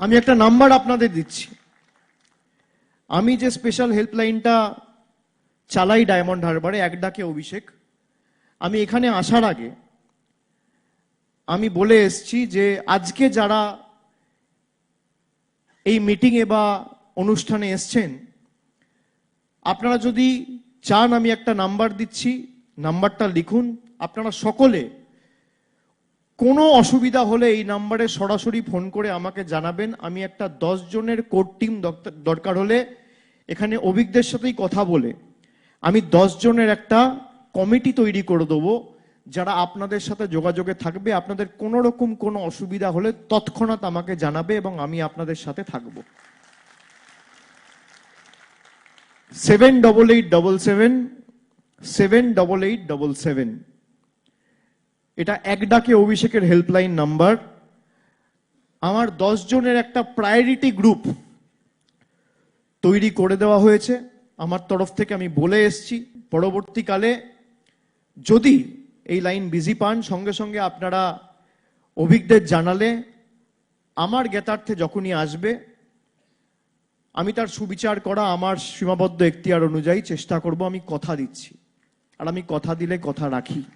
আমি একটা নাম্বার আপনাদের দিচ্ছি। আমি যে স্পেশাল হেল্পলাইনটা চালাই ডায়মন্ড হারবারে এক ডাকে অভিষেক, আমি এখানে আসার আগে আমি বলে এসছি যে আজকে যারা এই মিটিংয়ে বা অনুষ্ঠানে এসছেন, আপনারা যদি চান আমি একটা নাম্বার দিচ্ছি, নাম্বারটা লিখুন, আপনারা সকলে কোনো অসুবিধা হলে এই নাম্বারে সরাসরি ফোন করে আমাকে জানাবেন। আমি একটা দশ জনের কোর টিম দরকার হলে এখানে অভিজ্ঞদের সাথেই কথা বলে। আমি দশ জনের একটা কমিটি তৈরি করে দেবো, যারা আপনাদের সাথে যোগাযোগে থাকবে। আপনাদের কোনো রকম কোনো অসুবিধা হলে তৎক্ষণাৎ আমাকে জানাবে এবং আমি আপনাদের সাথে থাকব। Seven double eight double seven seven double eight double seven. এটা এক ডাকে অভিষেকের হেল্পলাইন নাম্বার। আমার জনের একটা প্রায়োরিটি গ্রুপ তৈরি করে দেওয়া হয়েছে। আমার তরফ থেকে আমি বলে এসছি, পরবর্তীকালে যদি এই লাইন বিজি পান, সঙ্গে সঙ্গে আপনারা অভিজ্ঞদের জানালে আমার জ্ঞাতার্থে যখনই আসবে, আমি তার সুবিচার করা আমার সীমাবদ্ধ এখতিয়ার অনুযায়ী চেষ্টা করব, আমি কথা দিচ্ছি। আর আমি কথা দিলে কথা রাখি।